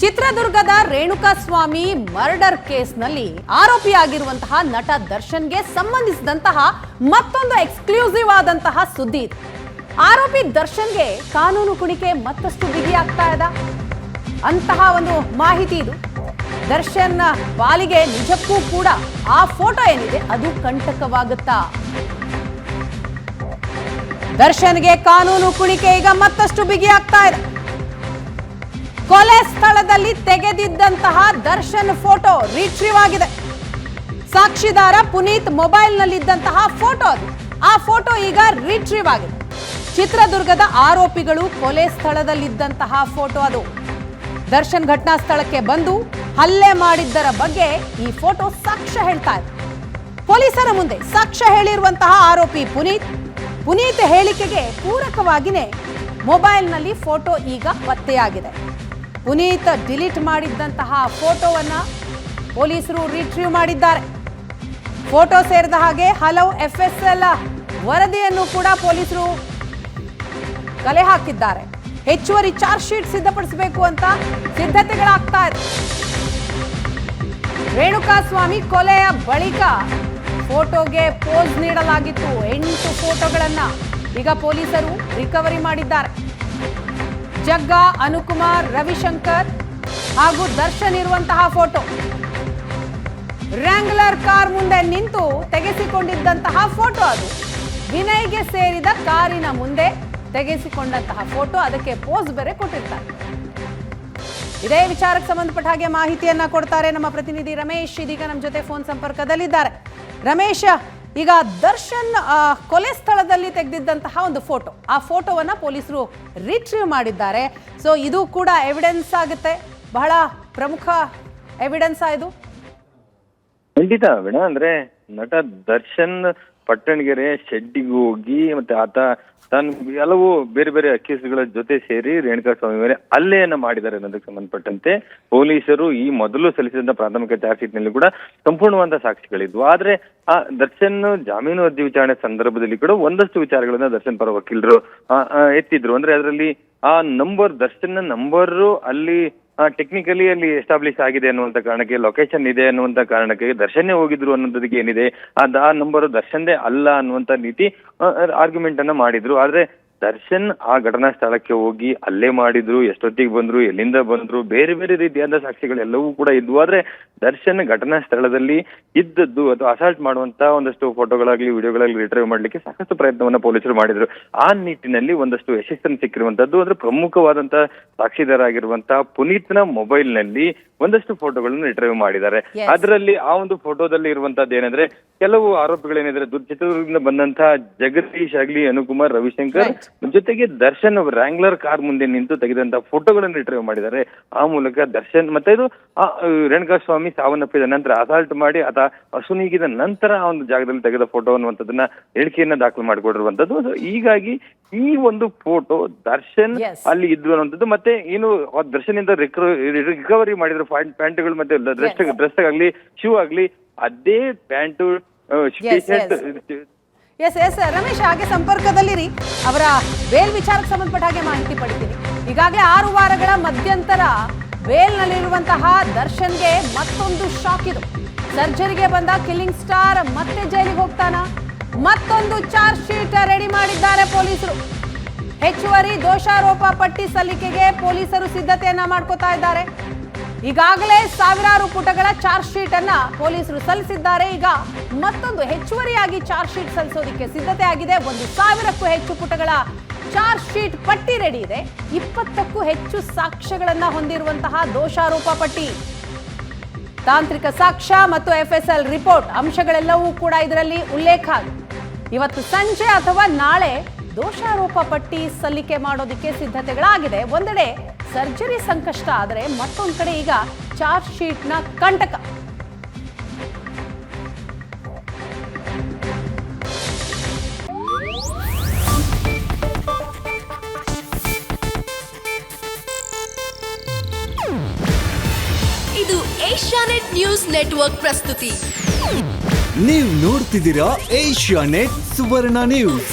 ಚಿತ್ರದುರ್ಗದ ರೇಣುಕಾಸ್ವಾಮಿ ಮರ್ಡರ್ ಕೇಸ್ನಲ್ಲಿ ಆರೋಪಿಯಾಗಿರುವಂತಹ ನಟ ದರ್ಶನ್ಗೆ ಸಂಬಂಧಿಸಿದಂತಹ ಮತ್ತೊಂದು ಎಕ್ಸ್ಕ್ಲೂಸಿವ್ ಆದಂತಹ ಸುದ್ದಿ ಆರೋಪಿ ದರ್ಶನ್ಗೆ ಕಾನೂನು ಕುಣಿಕೆ ಮತ್ತಷ್ಟು ಬಿಗಿಯಾಗ್ತಾ ಇದೆ. ಅಂತಹ ಒಂದು ಮಾಹಿತಿ ಇದು. ದರ್ಶನ್ ಪಾಲಿಗೆ ನಿಜಕ್ಕೂ ಕೂಡ ಆ ಫೋಟೋ ಏನಿದೆ ಅದು ಕಂಟಕವಾಗುತ್ತಾ? ದರ್ಶನ್ಗೆ ಕಾನೂನು ಕುಣಿಕೆ ಈಗ ಮತ್ತಷ್ಟು ಬಿಗಿಯಾಗ್ತಾ ಇದೆ. ಕೊಲೆ ಸ್ಥಳದಲ್ಲಿ ತೆಗೆದಿದ್ದಂತಹ ದರ್ಶನ್ ಫೋಟೋ ರಿಟ್ರೀವ್ ಆಗಿದೆ ಸಾಕ್ಷಿದಾರ ಪುನೀತ್ ಮೊಬೈಲ್ನಲ್ಲಿದ್ದಂತಹ ಫೋಟೋ ಅದು. ಆ ಫೋಟೋ ಈಗ ರಿಟ್ರೀವ್ ಆಗಿದೆ. ಚಿತ್ರದುರ್ಗದ ಆರೋಪಿಗಳು ಕೊಲೆ ಸ್ಥಳದಲ್ಲಿದ್ದಂತಹ ಫೋಟೋ ಅದು. ದರ್ಶನ್ ಘಟನಾ ಸ್ಥಳಕ್ಕೆ ಬಂದು ಹಲ್ಲೆ ಮಾಡಿದ್ದರ ಬಗ್ಗೆ ಈ ಫೋಟೋ ಸಾಕ್ಷ್ಯ ಹೇಳ್ತಾ ಇದೆ. ಪೊಲೀಸರ ಮುಂದೆ ಸಾಕ್ಷ್ಯ ಹೇಳಿರುವಂತಹ ಆರೋಪಿ ಪುನೀತ್. ಪುನೀತ್ ಹೇಳಿಕೆಗೆ ಪೂರಕವಾಗಿಯೇ ಮೊಬೈಲ್ನಲ್ಲಿ ಫೋಟೋ ಈಗ ಪತ್ತೆಯಾಗಿದೆ. ಪುನೀತ್ ಡಿಲೀಟ್ ಮಾಡಿದ್ದಂತಹ ಫೋಟೋವನ್ನ ಪೊಲೀಸರು ರಿಟ್ರೀವ್ ಮಾಡಿದ್ದಾರೆ. ಫೋಟೋ ಸೇರಿದ ಹಾಗೆ ಹಲವು ಎಫ್ ಎಸ್ ಎಲ್ ವರದಿಯನ್ನು ಕೂಡ ಪೊಲೀಸರು ಕಲೆ ಹಾಕಿದ್ದಾರೆ. ಹೆಚ್ಚುವರಿ ಚಾರ್ಜ್ ಶೀಟ್ ಸಿದ್ಧಪಡಿಸಬೇಕು ಅಂತ ಸಿದ್ಧತೆಗಳಾಗ್ತಾ ಇದೆ. ರೇಣುಕಾಸ್ವಾಮಿ ಕೊಲೆಯ ಬಳಿಕ ಫೋಟೋಗೆ ಪೋಸ್ ನೀಡಲಾಗಿತ್ತು. ಎಂಟು ಫೋಟೋಗಳನ್ನ ಈಗ ಪೊಲೀಸರು ರಿಕವರಿ ಮಾಡಿದ್ದಾರೆ. ಜಗ್ಗ, ಅನುಕುಮಾರ್, ರವಿಶಂಕರ್ ಹಾಗೂ ದರ್ಶನ್ ಇರುವಂತಹ ಫೋಟೋ. ರ್ಯಾಂಗ್ಲರ್ ಕಾರ್ ಮುಂದೆ ನಿಂತು ತೆಗೆಸಿಕೊಂಡಿದ್ದಂತಹ ಫೋಟೋ ಅದು. ವಿನಯ್ಗೆ ಸೇರಿದ ಕಾರಿನ ಮುಂದೆ ತೆಗೆಸಿಕೊಂಡಂತಹ ಫೋಟೋ ಅದಕ್ಕೆ ಪೋಸ್ ಬೇರೆ ಕೊಟ್ಟಿರ್ತಾರೆ. ಇದೇ ವಿಚಾರಕ್ಕೆ ಸಂಬಂಧಪಟ್ಟ ಹಾಗೆ ಮಾಹಿತಿಯನ್ನ ಕೊಡ್ತಾರೆ ನಮ್ಮ ಪ್ರತಿನಿಧಿ ರಮೇಶ್. ಇದೀಗ ನಮ್ಮ ಜೊತೆ ಫೋನ್ ಸಂಪರ್ಕದಲ್ಲಿದ್ದಾರೆ. ರಮೇಶ್ ಈಗ ದರ್ಶನ್ ಕೊಲೆ ಸ್ಥಳದಲ್ಲಿ ತೆಗೆದಿದ್ದಂತಹ ಒಂದು ಫೋಟೋ. ಆ ಫೋಟೋವನ್ನು ಪೊಲೀಸರು ರಿಟ್ರೀವ್ ಮಾಡಿದ್ದಾರೆ. ಸೊ ಇದು ಕೂಡ ಎವಿಡೆನ್ಸ್ ಆಗುತ್ತೆ. ಬಹಳ ಪ್ರಮುಖ ಎವಿಡೆನ್ಸ್ ಇದು. ಖಂಡಿತ ಅಂದ್ರೆ ನಟ ದರ್ಶನ್ ಪಟ್ಟಣಗೆರೆ, ಶೆಡ್ಡಿಗೆ ಹೋಗಿ, ಮತ್ತೆ ಆತ ತನ್ ಹಲವು ಬೇರೆ ಬೇರೆ ಕೇಸ್ಗಳ ಜೊತೆ ಸೇರಿ ರೇಣುಕಾ ಸ್ವಾಮಿ ಮೇಲೆ ಹಲ್ಲೆಯನ್ನ ಮಾಡಿದ್ದಾರೆ ಅನ್ನೋದಕ್ಕೆ ಸಂಬಂಧಪಟ್ಟಂತೆ ಪೊಲೀಸರು ಈ ಮೊದಲು ಸಲ್ಲಿಸಿದ ಪ್ರಾಥಮಿಕ ಚಾರ್ಜ್ ಶೀಟ್ನಲ್ಲಿ ಕೂಡ ಸಂಪೂರ್ಣವಾದ ಸಾಕ್ಷಿಗಳಿದ್ವು. ಆದ್ರೆ ಆ ದರ್ಶನ್ ಜಾಮೀನು ಅರ್ಜಿ ವಿಚಾರಣೆ ಸಂದರ್ಭದಲ್ಲಿ ಕೂಡ ಒಂದಷ್ಟು ವಿಚಾರಗಳನ್ನ ದರ್ಶನ್ ಪರ ವಕೀಲರು ಎತ್ತಿದ್ರು. ಅಂದ್ರೆ ಅದರಲ್ಲಿ ಆ ನಂಬರ್, ದರ್ಶನ್ ನಂಬರ್ ಅಲ್ಲಿ ಟೆಕ್ನಿಕಲಿ ಅಲ್ಲಿ ಎಸ್ಟಾಬ್ಲಿಷ್ ಆಗಿದೆ ಅನ್ನುವಂತ ಕಾರಣಕ್ಕೆ ಲೊಕೇಶನ್ ಇದೆ ಅನ್ನುವಂತ ಕಾರಣಕ್ಕೆ ದರ್ಶನ್ನೇ ಹೋಗಿದ್ರು ಅನ್ನೋದಕ್ಕೆ ಏನಿದೆ, ಆ ಆ ನಂಬರ್ ದರ್ಶನ್ದೇ ಅಲ್ಲ ಅನ್ನುವಂತ ರೀತಿ ಆರ್ಗ್ಯುಮೆಂಟ್ ಅನ್ನ ಮಾಡಿದ್ರು. ಆದ್ರೆ ದರ್ಶನ್ ಆ ಘಟನಾ ಸ್ಥಳಕ್ಕೆ ಹೋಗಿ ಅಲ್ಲೇ ಮಾಡಿದ್ರು ಎಷ್ಟೊತ್ತಿಗೆ ಬಂದ್ರು ಎಲ್ಲಿಂದ ಬಂದ್ರು ಬೇರೆ ಬೇರೆ ರೀತಿಯಾದ ಸಾಕ್ಷಿಗಳೆಲ್ಲವೂ ಕೂಡ ಇದ್ವು. ಆದ್ರೆ ದರ್ಶನ್ ಘಟನಾ ಸ್ಥಳದಲ್ಲಿ ಇದ್ದದ್ದು ಅಥವಾ ಅಸಾಲ್ಟ್ ಮಾಡುವಂತ ಒಂದಷ್ಟು ಫೋಟೋಗಳಾಗ್ಲಿ ವಿಡಿಯೋಗಳಾಗ್ಲಿ ರಿಟ್ರೈವ್ ಮಾಡ್ಲಿಕ್ಕೆ ಸಾಕಷ್ಟು ಪ್ರಯತ್ನವನ್ನ ಪೊಲೀಸರು ಮಾಡಿದ್ರು. ಆ ನಿಟ್ಟಿನಲ್ಲಿ ಒಂದಷ್ಟು ಯಶಸ್ಸನ್ನು ಸಿಕ್ಕಿರುವಂತದ್ದು ಅಂದ್ರೆ ಪ್ರಮುಖವಾದಂತ ಸಾಕ್ಷಿದಾರ ಆಗಿರುವಂತ ಪುನೀತ್ನ ಮೊಬೈಲ್ನಲ್ಲಿ ಒಂದಷ್ಟು ಫೋಟೋಗಳನ್ನು ರಿಟ್ರೈವ್ ಮಾಡಿದ್ದಾರೆ. ಅದರಲ್ಲಿ ಆ ಒಂದು ಫೋಟೋದಲ್ಲಿ ಇರುವಂತದ್ದು ಏನಂದ್ರೆ ಕೆಲವು ಆರೋಪಿಗಳೇನಿದ್ರೆ ದುರ್ಚಿತ್ರದಿಂದ ಚಿತ್ರದುರ್ಗದಿಂದ ಬಂದಂತಹ ಜಗದೀಶ್ ಆಗ್ಲಿ ಅನುಕುಮಾರ್ ರವಿಶಂಕರ್ ಜೊತೆಗೆ ದರ್ಶನ್ ರ್ಯಾಂಗ್ಲರ್ ಕಾರ್ ಮುಂದೆ ನಿಂತು ತೆಗೆದಂತ ಫೋಟೋಗಳನ್ನು ರಿಟ್ರೈವ್ ಮಾಡಿದ್ದಾರೆ. ಆ ಮೂಲಕ ದರ್ಶನ್ ಮತ್ತೆ ಇದು ರೇಣುಕಾ ಸ್ವಾಮಿ ಸಾವನ್ನಪ್ಪಿದ ನಂತರ ಅಸಾಲ್ಟ್ ಮಾಡಿ ಆತ ಅಸುನೀಗಿದ ನಂತರ ಆ ಒಂದು ಜಾಗದಲ್ಲಿ ತೆಗೆದ ಫೋಟೋ ಅನ್ನುವಂಥದ್ದನ್ನ ಹೇಳಿಕೆಯನ್ನ ದಾಖಲು ಮಾಡಿಕೊಡಿರುವಂತದ್ದು ಸೊ ಹೀಗಾಗಿ ಈ ಒಂದು ಫೋಟೋ ದರ್ಶನ್. ಅಲ್ಲಿ ಇದ್ವು ಅನ್ನುವಂಥದ್ದು. ಮತ್ತೆ ಏನು ಆ ದರ್ಶನ್ ಇಂದ ರಿಕವರಿ ಮಾಡಿದ್ರು ಪ್ಯಾಂಟ್ಗಳು ಮತ್ತೆ ಡ್ರೆಸ್ ಡ್ರೆಸ್ ಆಗ್ಲಿ ಶೂ ಆಗ್ಲಿ ಅದೇ ಪ್ಯಾಂಟು ಎಸ್ ಎಸ್ ರಮೇಶ್, ಹಾಗೆ ಸಂಪರ್ಕದಲ್ಲಿರಿ. ಅವರ ಬೇಲ್ ವಿಚಾರಕ್ಕೆ ಸಂಬಂಧಪಟ್ಟ ಹಾಗೆ ಮಾಹಿತಿ ಪಡಿತೀನಿ ಈಗಾಗಲೇ ಆರು ವಾರಗಳ ಮಧ್ಯಂತರ ಬೇಲ್ನಲ್ಲಿರುವಂತಹ ದರ್ಶನ್ಗೆ ಮತ್ತೊಂದು ಶಾಕ್ ಇದು. ಸರ್ಜರಿಗೆ ಬಂದ ಕಿಲ್ಲಿಂಗ್ ಸ್ಟಾರ್ ಮತ್ತೆ ಜೈಲಿಗೆ ಹೋಗ್ತಾನ? ಮತ್ತೊಂದು ಚಾರ್ಜ್ ಶೀಟ್ ರೆಡಿ ಮಾಡಿದ್ದಾರೆ ಪೊಲೀಸರು. ಹೆಚ್ಚುವರಿ ದೋಷಾರೋಪ ಪಟ್ಟಿ ಸಲ್ಲಿಕೆಗೆ ಪೊಲೀಸರು ಸಿದ್ಧತೆಯನ್ನ ಮಾಡ್ಕೋತಾ ಇದ್ದಾರೆ. ಈಗಾಗಲೇ ಸಾವಿರಾರು ಪುಟಗಳ ಚಾರ್ಜ್ ಶೀಟ್ ಅನ್ನ ಪೊಲೀಸರು ಸಲ್ಲಿಸಿದ್ದಾರೆ. ಈಗ ಮತ್ತೊಂದು ಹೆಚ್ಚುವರಿಯಾಗಿ ಚಾರ್ಜ್ ಶೀಟ್ ಸಲ್ಲಿಸೋದಕ್ಕೆ ಸಿದ್ಧತೆ ಆಗಿದೆ. ಒಂದು ಸಾವಿರಕ್ಕೂ ಹೆಚ್ಚು ಪುಟಗಳ ಚಾರ್ಜ್ ಶೀಟ್ ಪಟ್ಟಿ ರೆಡಿ ಇದೆ. ಇಪ್ಪತ್ತಕ್ಕೂ ಹೆಚ್ಚು ಸಾಕ್ಷ್ಯಗಳನ್ನ ಹೊಂದಿರುವಂತಹ ದೋಷಾರೋಪ ಪಟ್ಟಿ. ತಾಂತ್ರಿಕ ಸಾಕ್ಷ್ಯ ಮತ್ತು ಎಫ್ಎಸ್ಎಲ್ ರಿಪೋರ್ಟ್ ಅಂಶಗಳೆಲ್ಲವೂ ಕೂಡ ಇದರಲ್ಲಿ ಉಲ್ಲೇಖ ಇವತ್ತು ಸಂಜೆ ಅಥವಾ ನಾಳೆ ದೋಷಾರೋಪ ಪಟ್ಟಿ ಸಲ್ಲಿಕೆ ಮಾಡೋದಕ್ಕೆ ಸಿದ್ಧತೆಗಳಾಗಿದೆ. ಒಂದೆಡೆ ಸರ್ಜರಿ ಸಂಕಷ್ಟ ಆದರೆ ಮತ್ತೊಂದು ಕಡೆ ಈಗ ಚಾರ್ಜ್ ಶೀಟ್ನ ಕಂಟಕ. ಇದು ಏಷ್ಯಾನೆಟ್ ನ್ಯೂಸ್ ನೆಟ್ವರ್ಕ್ ಪ್ರಸ್ತುತಿ. ನೀವು ನೋಡ್ತಿದ್ದೀರಾ ಏಷ್ಯಾ ನೆಟ್ ಸುವರ್ಣ ನ್ಯೂಸ್.